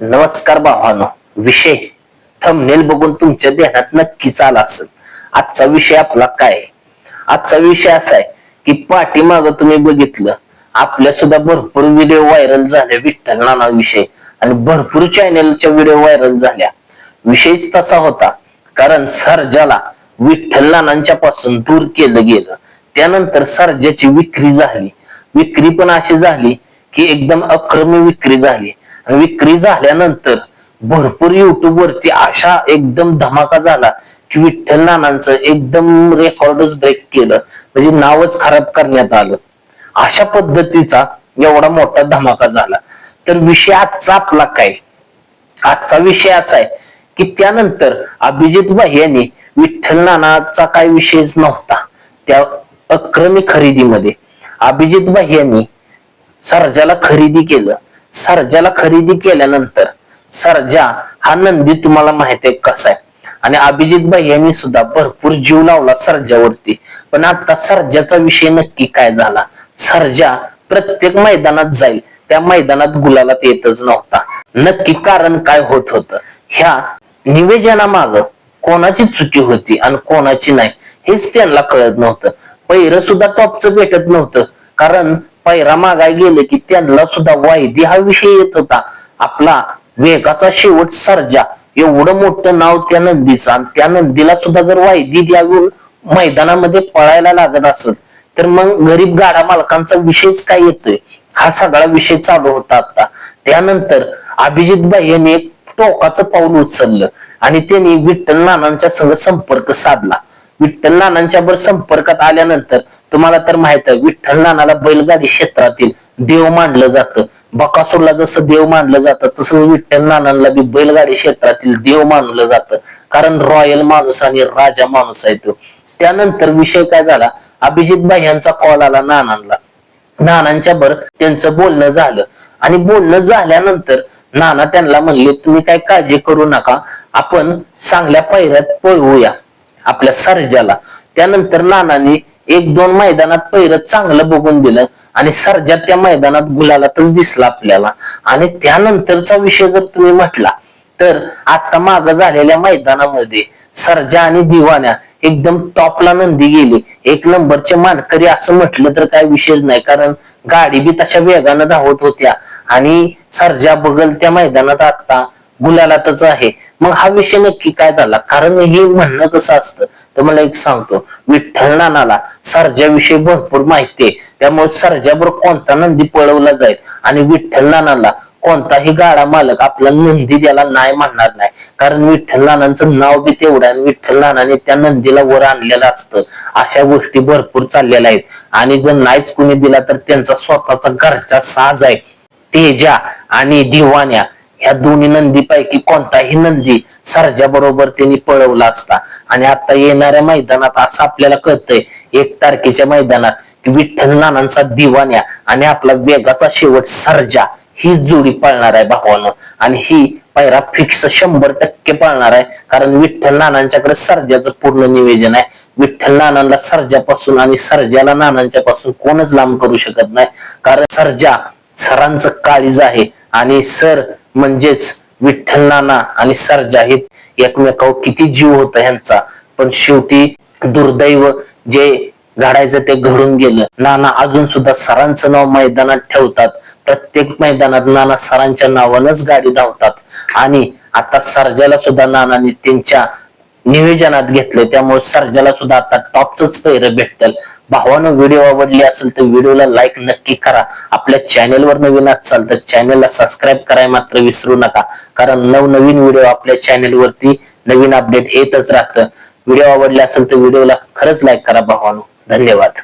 नमस्कार भावानो. विषय. थंबनेल बघून तुमच्या ध्यानात नक्कीच आला असेल. आजचा विषय आपला काय आजचा विषय असा आहे की पाठीमाग तुम्ही बघितलं आपल्या सुद्धा भरपूर व्हिडिओ व्हायरल झाले विठ्ठल नाना विषय. आणि भरपूर चॅनेलच्या व्हिडिओ व्हायरल झाल्या. विषयच तसा होता कारण सर्जाला विठ्ठल नानांच्या पासून दूर केलं गेलं. त्यानंतर सर्जाची विक्री झाली. विक्री पण अशी झाली की एकदम अक्रमी विक्री झाली. आणि विक्री झाल्यानंतर भरपूर युट्यूब वरती अशा एकदम धमाका झाला की विठ्ठल नानांचं एकदम रेकॉर्डच ब्रेक केलं. म्हणजे नावच खराब करण्यात आलं. अशा पद्धतीचा एवढा मोठा धमाका झाला. तर विषय आजचा आपला काय? आजचा विषय असा आहे की त्यानंतर अभिजित भाई यांनी विठ्ठल नानाचा काय विषयच नव्हता. त्या अक्रमी खरेदीमध्ये अभिजित भाई यांनी सर्जाला खरेदी केलं. सर्जाला खरेदी केल्यानंतर सर्जा हा नंदी तुम्हाला माहीत आहे कसा आहे. आणि अभिजित भाई यांनी सुद्धा भरपूर जीव लावला सर्जावरती. पण आता सर्जाचा विषय नक्की काय झाला? सर्जा प्रत्येक मैदानात जाईल. त्या मैदानात गुलालात येतच नव्हता. नक्की कारण काय होत होतं? ह्या निवेदनामाग कोणाची चुकी होती आणि कोणाची नाही हेच त्यांना कळत नव्हतं. पैर सुद्धा टॉपचं भेटत नव्हतं. कारण पायरा मागाय गेले की त्यांना सुद्धा वाहिदी हा विषय येत होता. आपला वेगाचा शेवट सर्जा. एवढं मोठं नाव त्या नंदीचं आणि त्या नंदीला सुद्धा जर वाहिदी द्यावी मैदानामध्ये पळायला लागत असत तर मग गरीब गाडा मालकांचा विषयच काय येतोय? हा सगळा विषय चालू होता आता. त्यानंतर अभिजित भाई यांनी एक टोकाचं पाऊल उचललं आणि त्यांनी विठ्ठल नानांच्या संग संपर्क साधला. विठ्ठल नानांच्या बर संपर्कात आल्यानंतर तुम्हाला तर माहीत आहे विठ्ठल नानाला बैलगाडी क्षेत्रातील देव मानलं जातं. बकासूरला जसं देव मानलं जातं तसं विठ्ठल नानांना बी बैलगाडी क्षेत्रातील देव मानलं जातं. कारण रॉयल माणूस आणि राजा माणूस आहे तो. त्यानंतर विषय काय झाला? अभिजित भाई यांचा कॉल आला नानांना. नानांच्या बर त्यांचं बोलणं झालं. आणि बोलणं झाल्यानंतर नाना त्यांना म्हणले तुम्ही काय काळजी करू नका. आपण चांगल्या पैऱ्यात पळवूया आपल्या सर्जाला. त्यानंतर नानांनी एक दोन मैदानात पहिलं चांगलं बघून दिलं आणि सर्जा त्या मैदानात गुलालातच दिसला आपल्याला. आणि त्यानंतरचा विषय जर तुम्ही म्हटला तर आता माग झालेल्या मैदानामध्ये सर्जा आणि दिवाण्या एकदम टॉपला नंदी गेली. एक नंबरचे मानकरी असं म्हटलं तर काय विशेष नाही कारण गाडी बी तशा वेगानं धावत होत्या. आणि सर्जा बगल त्या मैदानात आता गुलालातच आहे. मग हा विषय नक्की काय झाला? कारण हे म्हणणं कसं असतं? तर मला एक सांगतो. विठ्ठल नानाला सर्जाविषयी भरपूर माहिती आहे. त्यामुळे सर्जाबरोबर कोणता नंदी पळवला जाईल आणि विठ्ठल नानाला कोणताही गाडा मालक आपला नंदी त्याला नाही म्हणणार नाही. कारण विठ्ठल नानांचं नाव बी तेवढं आणि विठ्ठल नानाने त्या नंदीला वर आणलेलं असतं. अशा गोष्टी भरपूर चाललेल्या आहेत. आणि जर नाहीच कुणी दिला तर त्यांचा स्वतःचा घरचा साज आहे. तेजा आणि दिवाण्या. ह्या दोन्ही नंदीपैकी कोणताही नंदी सरजा बरोबर त्यांनी पळवला असता. आणि आता येणाऱ्या मैदानात असं आपल्याला कळतंय एक तारखेच्या मैदानात विठ्ठल नानांचा दिवाण्या आणि आपला वेगाचा शेवट सर्जा ही जोडी पळणार आहे भावानं. आणि ही पायरा फिक्स शंभर टक्के पळणार आहे कारण विठ्ठल नानांच्याकडे सर्जाचं पूर्ण निवेदन आहे. विठ्ठल नानांना सर्जापासून आणि सर्जाला नानांच्या पासून कोणच लांब करू शकत नाही कारण सर्जा सरांचं काळीज आहे. आणि सर म्हणजेच विठ्ठल नाना आणि सर्जा हे एकमेकावर किती जीव होता ह्यांचा. पण शेवटी दुर्दैव जे घडायचं ते घडून गेलं. नाना अजून सुद्धा सरांचं नाव मैदानात ठेवतात. प्रत्येक मैदानात नाना सरांच्या नावानच गाडी धावतात. आणि आता सरजाला सुद्धा नानाने त्यांच्या निवेदनात घेतलं त्यामुळे सर्जाला सुद्धा आता टॉपच पैर भेटतं भावानं व्हिडिओ आवडली असेल तर व्हिडिओला लाईक नक्की करा. आपल्या चॅनेलवर नवीन असाल तर चॅनेलला सबस्क्राईब करायला मात्र विसरू नका. कारण नवनवीन व्हिडिओ आपल्या चॅनेलवरती नवीन अपडेट येतच राहतं. व्हिडिओ आवडले असेल तर व्हिडिओला खरंच लाईक करा भावानो. धन्यवाद.